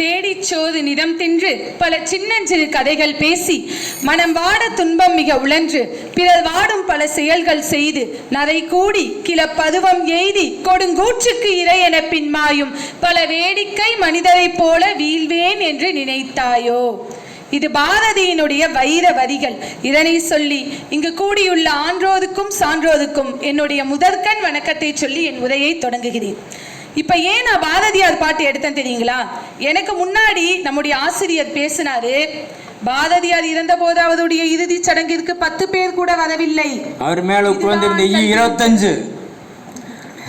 தேடிச் சோது நிறம் தின்று பல சின்னஞ்சிறு கதைகள் பேசி மனம் வாட துன்பம் மிக உழன்று பிறர் வாடும் பல செயல்கள் செய்து நரை கூடி கிள பதுவம் எய்தி கொடுங்கூற்றுக்கு இறை என பின்மாயும் பல வேடிக்கை மனிதரைப் போல வீழ்வேன் என்று நினைத்தாயோ? இது பாரதியினுடைய வைர வரிகள். இதனை சொல்லி இங்கு கூடியுள்ள ஆன்றோருக்கும் சான்றோருக்கும் என்னுடைய முதற்கண் வணக்கத்தை சொல்லி என் உரையை தொடங்குகிறேன். இப்ப ஏன் நான் பாரதியார் பாட்டு எடுத்தேன் தெரியுங்களா? எனக்கு முன்னாடி நம்முடைய ஆசிரியர் பேசினாரு பாரதியார் இறந்தபோது அவருடைய இறுதிச் சடங்கிற்கு பத்து பேர் கூட வரவில்லை. அவர் மேல உட்கார்ந்திருந்த ஈ இருபத்தஞ்சு.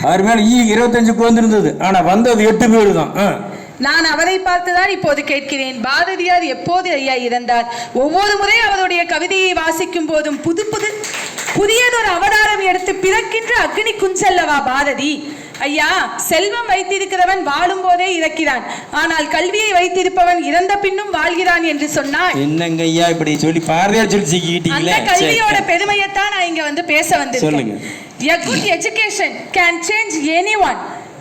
அவர் மேல ஈ இருபத்தஞ்சு உட்கார்ந்திருந்தது. ஆனா வந்தது எட்டு பேர் தான். நான் அவரை பார்த்துதான் இப்போது கேட்கிறேன். பாரதியார் எப்போது ஐயா இறந்தார்? ஒவ்வொரு முறை அவருடைய கவிதையை வாசிக்கும் போதும் புது புது புதியதொரு அவதாரம் எடுத்து பிறக்கின்ற அக்னி குஞ்சல்லவா பாரதி? ஐயா செல்வம் வைத்திருக்கிறவன் வாழும் போதே இறக்கிறான் ஆனால் கல்வியை வைத்திருப்பவன் இறந்த பின்னும் வாழ்கிறான் என்று சொன்னால் என்னங்க ஐயா இப்படி சொல்லி பாரதியார் சொல்லி அந்த சிக்கிக்கிட்டீங்களே கல்வியோட சரி. பெருமையைத்தான் நான் இங்க வந்து பேச வந்திருக்கேன் சொல்லுங்க. A good education can change anyone.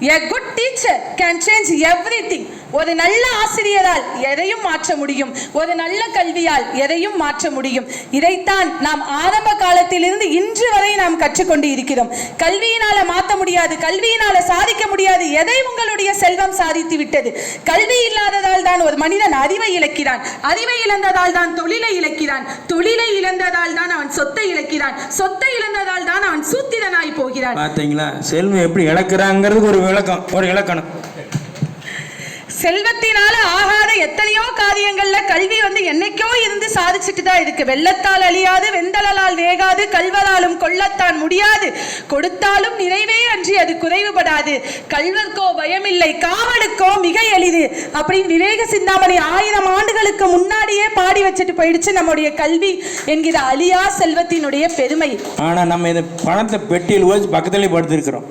A good teacher can change everything. ஒரு நல்ல ஆசிரியரால் எதையும் மாற்ற முடியும். ஒரு நல்ல கல்வியால் எதையும் மாற்ற முடியும். இதைத்தான் நாம் ஆரம்ப காலத்திலிருந்து இன்று வரை நாம் கற்றுக்கொண்டு இருக்கிறோம். கல்வியினால மாற்ற முடியாது கல்வியினால சாதிக்க முடியாது. எதை உங்களுடைய செல்வம் சாதித்து விட்டது? கல்வி இல்லாததால் தான் ஒரு மனிதன் அறிவை இழக்கிறான். அறிவை இழந்ததால் தான் தொழிலை இழக்கிறான். தொழிலை இழந்ததால் தான் அவன் சொத்தை இழக்கிறான். சொத்தை இழந்ததால் தான் அவன் சூத்திரனாய் போகிறான். பாத்தீங்களா? செல்வம் எப்படி இழக்கிறாங்கிறதுக்கு ஒரு விளக்கம் ஒரு இலக்கணம். செல்வத்தினால ஆகாத எத்தனையோ காரியங்கள்ல கல்வி வந்து என்னைக்கோ இருந்து சாதிச்சுட்டு தான் இருக்கு. வெள்ளத்தால் அழியாது வெந்தளலால் வேகாது கல்வலாலும் கொள்ளத்தான் முடியாது. கொடுத்தாலும் நிறைவே அன்றி அது குறைவுபடாது. கல்வர்க்கோ பயமில்லை காவலுக்கோ மிக எளிது. அப்படின்னு விவேக சிந்தாமணி ஆயிரம் ஆண்டுகளுக்கு முன்னாடியே பாடி வச்சுட்டு போயிடுச்சு நம்முடைய கல்வி என்கிற அழியா செல்வத்தினுடைய பெருமை. ஆனா நம்ம இந்த பணத்தை பெட்டியில் வச்சு பக்கத்துலேயே படுத்திருக்கிறோம்.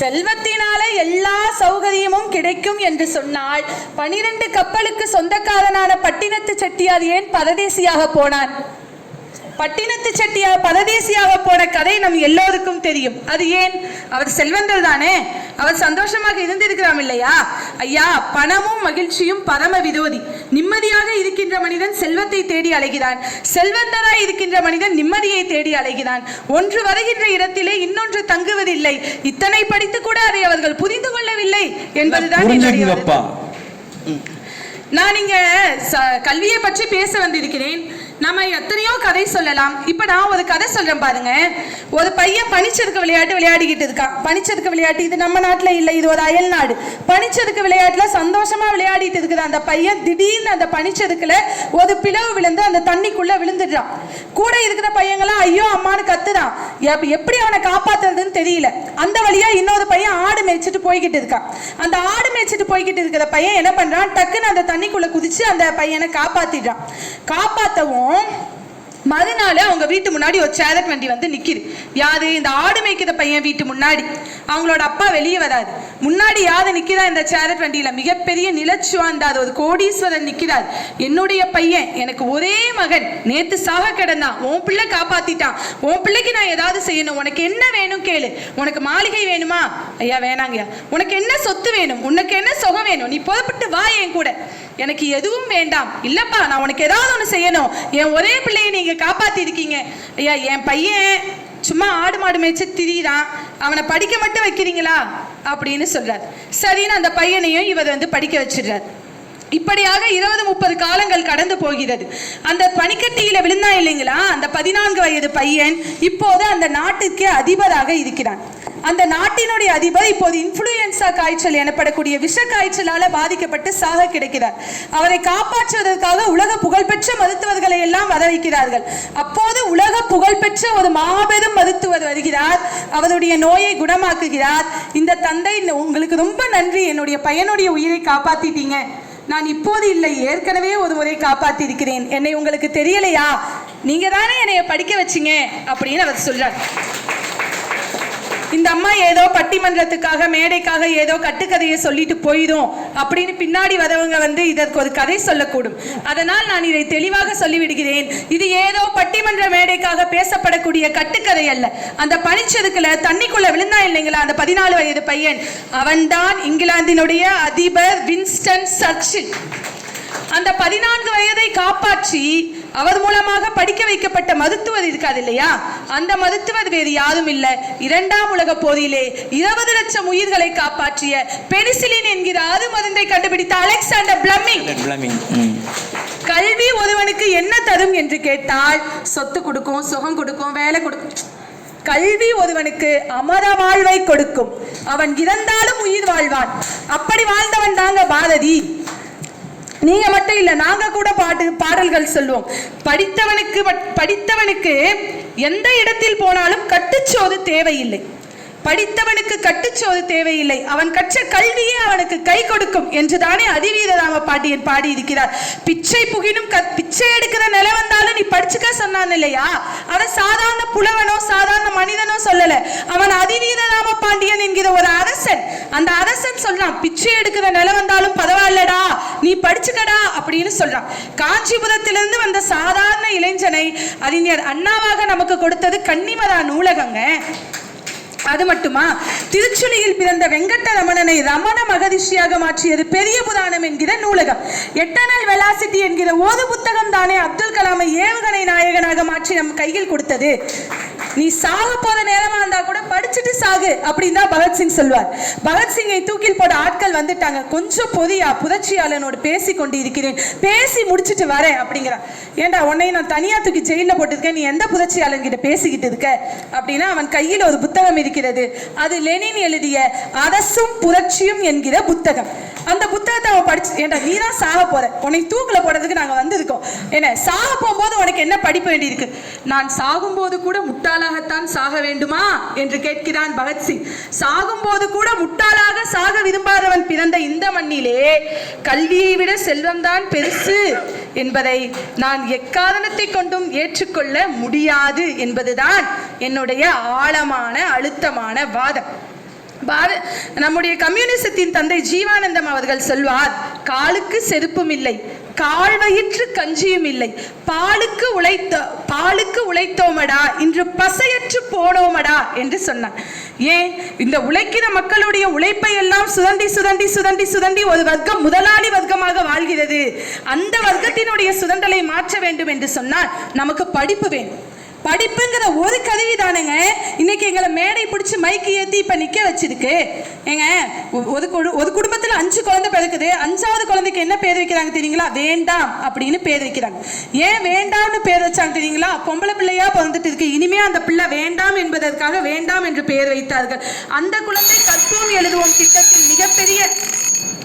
செல்வத்தினால எல்லா சௌகரியமும் கிடைக்கும் என்று சொன்னால் பனிரெண்டு கப்பலுக்கு சொந்தக்காரனான பட்டினத்து செட்டியார் ஏன் பரதேசியாக போனான் பட்டினத்து செட்டியார் பரதேசியாக போன கதை நம் எல்லோருக்கும் தெரியும். அது ஏன்? அவர் செல்வந்தர் தானே? அவர் சந்தோஷமாக இருந்திருக்கிறாம் இல்லையா? ஐயா பணமும் மகிழ்ச்சியும் பரம விரோதி. நிம்மதியாக இருக்கின்ற மனிதன் செல்வத்தை தேடி அலைகிறான். செல்வந்தராய் இருக்கின்ற மனிதன் நிம்மதியை தேடி அலைகிறான். ஒன்று வருகின்ற இடத்திலே இன்னொன்று தங்குவதில்லை. இத்தனை படித்து கூட அதை அவர்கள் புரிந்து கொள்ளவில்லை என்பதுதான் என்னுடைய நான் இங்க கல்வியை பற்றி பேச வந்திருக்கிறேன். நம்ம எத்தனையோ கதை சொல்லலாம். இப்ப நான் ஒரு கதை சொல்றேன் பாருங்க. ஒரு பையன் பனிச்சறுக்கு விளையாட்டு விளையாடிக்கிட்டு இருக்கான். பனிச்சறுக்கு விளையாட்டு இது நம்ம நாட்டுல இல்லை இது ஒரு அயல் நாடு. பனிச்சறுக்கு விளையாட்டுல சந்தோஷமா விளையாடிட்டு இருக்குது. அந்த பையன் திடீர்னு அந்த பனிச்சறுக்குல ஒரு பிளவு விழுந்து அந்த தண்ணிக்குள்ள விழுந்துடுறான். கூட இருக்கிற பையங்களாம் ஐயோ அம்மான்னு கத்துறான். எப்- எப்படி அவனை காப்பாத்துறதுன்னு தெரியல. அந்த வழியா இன்னொரு பையன் ஆடு மேய்ச்சிட்டு போய்கிட்டு இருக்கான். அந்த ஆடு மேய்ச்சிட்டு போய்கிட்டு இருக்கிற பையன் என்ன பண்றான்? டக்குன்னு அந்த தண்ணிக்குள்ள குதிச்சு அந்த பையனை காப்பாத்திடுறான். ¿eh? மறுநாள் அவங்க வீட்டு முன்னாடி ஒரு சேரட் வண்டி வந்து நிற்கிது யாரு இந்த ஆடு மேய்க்கிற பையன் வீட்டு முன்னாடி. அவங்களோட அப்பா வெளியே வராது. முன்னாடி யாரு நிற்கிறா இந்த சேரட் வண்டியில்? மிகப்பெரிய நிலச்சுவாந்தார் ஒரு கோடீஸ்வரன் நிற்கிறார் என்னுடைய பையன் எனக்கு ஒரே மகன். நேத்து சாக கிடந்தான். உன் பிள்ளை காப்பாத்திட்டான். உன் பிள்ளைக்கு நான் ஏதாவது செய்யணும். உனக்கு என்ன வேணும் கேளு. உனக்கு மாளிகை வேணுமா? ஐயா வேணாங்கய்யா. உனக்கு என்ன சொத்து வேணும்? உனக்கு என்ன சுகம் வேணும்? நீ புறப்பட்டு வா என் கூட. எனக்கு எதுவும் வேண்டாம். இல்லப்பா நான் உனக்கு ஏதாவது ஒன்று செய்யணும். என் ஒரே பிள்ளையை நீங்க காப்பாத்தி இருக்கீங்க ஐயா என் பையன் சும்மா ஆடு மாடு மேய்ச்சி திரியிறான். அவனை படிக்க மட்டும் வைக்கிறீங்களா? அப்படின்னு சொல்றார். சரின்னு அந்த பையனையும் இவர் வந்து படிக்க வச்சிடுறார். இப்படியாக இருபது முப்பது காலங்கள் கடந்து போகிறது. அந்த பனிக்கட்டியில விழுந்தா இல்லைங்களா? அந்த பதினான்கு வயது பையன் இப்போது அந்த நாட்டுக்கு அதிபராக இருக்கிறான். அந்த நாட்டினுடைய அதிபர் இப்போது இன்ஃபுளுயன்சா காய்ச்சல் எனப்படக்கூடிய விஷ காய்ச்சலால பாதிக்கப்பட்டு சாக கிடைக்கிறார். அவரை காப்பாற்றுவதற்காக உலக புகழ்பெற்ற மருத்துவர்களை எல்லாம் வர வைக்கிறார்கள் அப்போது உலக புகழ்பெற்ற ஒரு மாபெரும் மருத்துவர் வருகிறார். அவருடைய நோயை குணமாக்குகிறார். இந்த தந்தை உங்களுக்கு ரொம்ப நன்றி. என்னுடைய பையனுடைய உயிரை காப்பாத்திட்டீங்க. நான் இப்போது இல்லை ஏற்கனவே ஒரு முறை காப்பாத்தி இருக்கிறேன் என்னை உங்களுக்கு தெரியலையா? நீங்க தானே என்னைய படிக்க வச்சீங்க? அப்படின்னு அவர் சொல்றார். இந்த அம்மா ஏதோ பட்டிமன்றத்துக்காக மேடைக்காக ஏதோ கட்டுக்கதையை சொல்லிட்டு போயிடும். அப்படின்னு பின்னாடி வரவங்க வந்து இதற்கு ஒரு கதை சொல்லக்கூடும். அதனால் நான் இதை தெளிவாக சொல்லிவிடுகிறேன். இது ஏதோ பட்டிமன்ற மேடைக்காக பேசப்படக்கூடிய கட்டுக்கதை அல்ல. அந்த பனிச்சதுக்குல தண்ணிக்குள்ள விழுந்தா இல்லைங்களா அந்த பதினாலு வயது பையன்? அவன்தான் இங்கிலாந்தினுடைய அதிபர் வின்ஸ்டன் சர்ச்சில். அந்த பதினான்கு வயதை காப்பாற்றி அவர் மூலமாக படிக்க வைக்கப்பட்ட மருத்துவர் இருக்காது இல்லையா அந்த மருத்துவர் வேறு யாரும் இல்ல. இரண்டாம் உலக போரிலே இருபது லட்சம் உயிர்களை காப்பாற்றிய பெனிசிலின் என்கிற அரு மருந்தை கண்டுபிடித்த அலெக்சாண்டர் பிளமிங் கல்வி ஒருவனுக்கு என்ன தரும் என்று கேட்டால் சொத்து கொடுக்கும் சுகம் கொடுக்கும் வேலை கொடுக்கும். கல்வி ஒருவனுக்கு அமர வாழ்வை கொடுக்கும். அவன் இறந்தாலும் உயிர் வாழ்வான். அப்படி வாழ்ந்தவன் தாங்க பாரதி. நீங்க மட்டும் இல்ல நாங்க கூட பாட்டு பாடல்கள் சொல்லுவோம். படித்தவனுக்கு படித்தவனுக்கு எந்த இடத்தில் போனாலும் கட்டுச்சோது தேவையில்லை. படித்தவனுக்கு கட்டுச்சோது தேவையில்லை. அவன் கற்ற கல்வியே அவனுக்கு கை கொடுக்கும் என்றுதானே அதிவீரராம பாட்டியன் பாடி இருக்கிறார் பிச்சை புகினும் பிச்சை எடுக்கிற நிலை வந்தாலும் நீ படிச்சுக்க சொன்னான் இல்லையா? அவன் சாதாரண புலவனோ சாதாரண மனிதனோ சொல்லல. அவன் அதிவீரராம பாண்டியன் என்கிற ஒரு அரசன். அந்த அரசன் சொல்றான் பிச்சை எடுக்கிற நிலை வந்தாலும் பரவாயில்லடா நீ படிச்சுக்கடா அப்படின்னு சொல்றான். காஞ்சிபுரத்திலிருந்து வந்த சாதாரண இளைஞனை அறிஞர் அண்ணாவாக நமக்கு கொடுத்தது கன்னிமரா நூலகங்க. அது மட்டுமா? திருச்சுழியில் பிறந்த வெங்கட்ட ரமணனை ரமண மகரிஷியாக மாற்றியது பெரிய புராணம் என்கிற நூலகம். எட்டனல் வெலாசிட்டி என்கிற ஒரு புத்தகம் தானே அப்துல் கலாமை ஏவுகணை நாயகனாக மாற்றி நம் கையில் கொடுத்தது. நீ சாக போற நேரமா இருந்தா கூட படிச்சுட்டு சாகு அப்படின்னு தான் பகத்சிங் சொல்வார். பகத்சிங்கை தூக்கில் போட ஆட்கள் வந்துட்டாங்க. கொஞ்சம் பொதியா புரட்சியாளனோடு பேசி கொண்டு இருக்கிறேன். பேசி முடிச்சிட்டு வரேன் அப்படிங்கிறான். ஏன்டா உன்னை நான் தனியா தூக்கி ஜெயில போட்டிருக்கேன். நீ எந்த புரட்சியாளன் கிட்ட பேசிக்கிட்டு இருக்க? அப்படின்னா அவன் கையில் ஒரு புத்தகம் இருக்கிறது. அது லெனின் எழுதிய அரசும் புரட்சியும் என்கிற புத்தகம். அந்த புத்தகத்தை அவன் படிச்சு ஏண்டா நீ தான் சாக போற. உன்னை தூக்கில போடுறதுக்கு நாங்க வந்திருக்கோம். என்ன சாக போகும்போது உனக்கு என்ன படிப்பு வேண்டியிருக்கு? நான் சாகும்போது கூட முட்டாளாகத்தான் சாக வேண்டுமா? என்று கேட்கிறான் பகத்சிங். சாகும்போது கூட முட்டாளாக சாக விரும்பாதவன் பிறந்த இந்த மண்ணிலே கல்வியை விட செல்வம்தான் பெருசு என்பதை நான் எக்காரணத்தை கொண்டும் ஏற்றுக்கொள்ள முடியாது என்பதுதான் என்னுடைய ஆழமான அழுத்தமான வாதம். பார நம்முடைய கம்யூனிசத்தின் தந்தை ஜீவானந்தம் அவர்கள் சொல்வார் காலுக்கு செருப்பும் இல்லை கால் வயிற்று கஞ்சியும் இல்லை. பாலுக்கு உழைத்த பாலுக்கு உழைத்தோமடா இன்று பசையற்று போனோமடா என்று சொன்னார் ஏன்? இந்த உழைக்கிற மக்களுடைய உழைப்பை எல்லாம் சுதண்டி சுதண்டி சுதண்டி சுதண்டி ஒரு வர்க்கம் முதலாளி வர்க்கமாக வாழ்கிறது. அந்த வர்க்கத்தினுடைய சுதண்டலை மாற்ற வேண்டும் என்று சொன்னால் நமக்கு படிப்பு வேணும். படிப்புங்கிற ஒரு கருவி தானுங்க இன்னைக்கு எங்களை மேடை பிடிச்சி மைக்கு ஏத்தி இப்ப நிக்க வச்சிருக்கு. ஏங்க ஒரு ஒரு குடும்பத்துல அஞ்சு குழந்தை பிறக்குது அஞ்சாவது குழந்தைக்கு என்ன பேர் வைக்கிறாங்க தெரியுங்களா? வேண்டாம் அப்படின்னு பேர் வைக்கிறாங்க. ஏன் வேண்டாம்னு பேர் வச்சாங்க தெரியுங்களா? பொம்பளை பிள்ளையா பிறந்துட்டு இருக்கு இனிமே அந்த பிள்ளை வேண்டாம் என்பதற்காக வேண்டாம் என்று பெயர் வைத்தார்கள். அந்த குழந்தை கற்போம் எழுதுவோம் திட்டத்தில் மிகப்பெரிய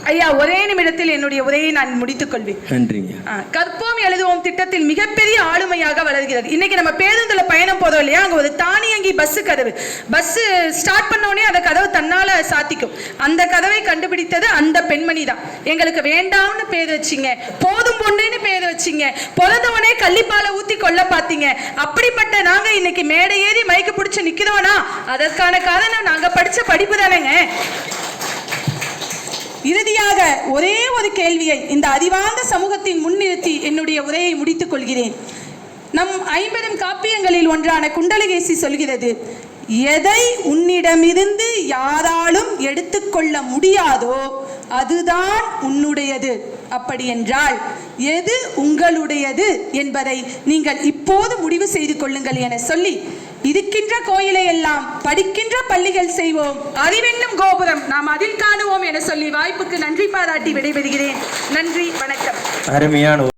ஐயா ஒரே நிமிடத்தில் என்னுடைய உரையை நான் முடித்துக் கொள்வேன். நன்றிங்க. கற்போம் எழுதுவோம் திட்டத்தில் மிகப்பெரிய ஆளுமையாக வளர்கிறது. இன்னைக்கு நம்ம பேருந்துல பயணம் போறோம் இல்லையா? அங்க ஒரு தானியங்கி பஸ் கதவு. பஸ் ஸ்டார்ட் பண்ண உடனே அந்த கதவு தன்னால சாத்திக்கும். அந்த கதவை கண்டுபிடித்தது அந்த பெண்மணி தான் எங்களுக்கு வேண்டாம்னு பேர் வச்சிங்க. போதும் பொண்ணுன்னு பேர் வச்சிங்க. பொறந்தவனே கள்ளிப்பாலை ஊத்தி கொல்ல பார்த்தீங்க அப்படிப்பட்ட நாங்க இன்னைக்கு மேடை ஏறி மைக்கு பிடிச்சு நிக்கிறோம்னா அதற்கான காரணம் நாங்க படிச்ச படிப்பு தானேங்க. இறுதியாக ஒரே ஒரு கேள்வியை இந்த அறிவார்ந்த சமூகத்தின் முன்னிறுத்தி என்னுடைய உரையை முடித்துக் கொள்கிறேன். நம் ஐம்பெரும் காப்பியங்களில் ஒன்றான குண்டலகேசி சொல்கிறது எதை உன்னிடமிருந்து யாராலும் எடுத்துக்கொள்ள முடியாதோ அதுதான் உன்னுடையது. அப்படி என்றால் எது உங்களுடையது என்பதை நீங்கள் இப்போது முடிவு செய்து கொள்ளுங்கள் என சொல்லி இருக்கின்ற கோயிலை எல்லாம் படிக்கின்ற பள்ளிகள் செய்வோம். அறிவென்னும் கோபுரம் நாம் அதில் காணுவோம் என சொல்லி வாய்ப்புக்கு நன்றி பாராட்டி விடைபெறுகிறேன். நன்றி வணக்கம். அருமையான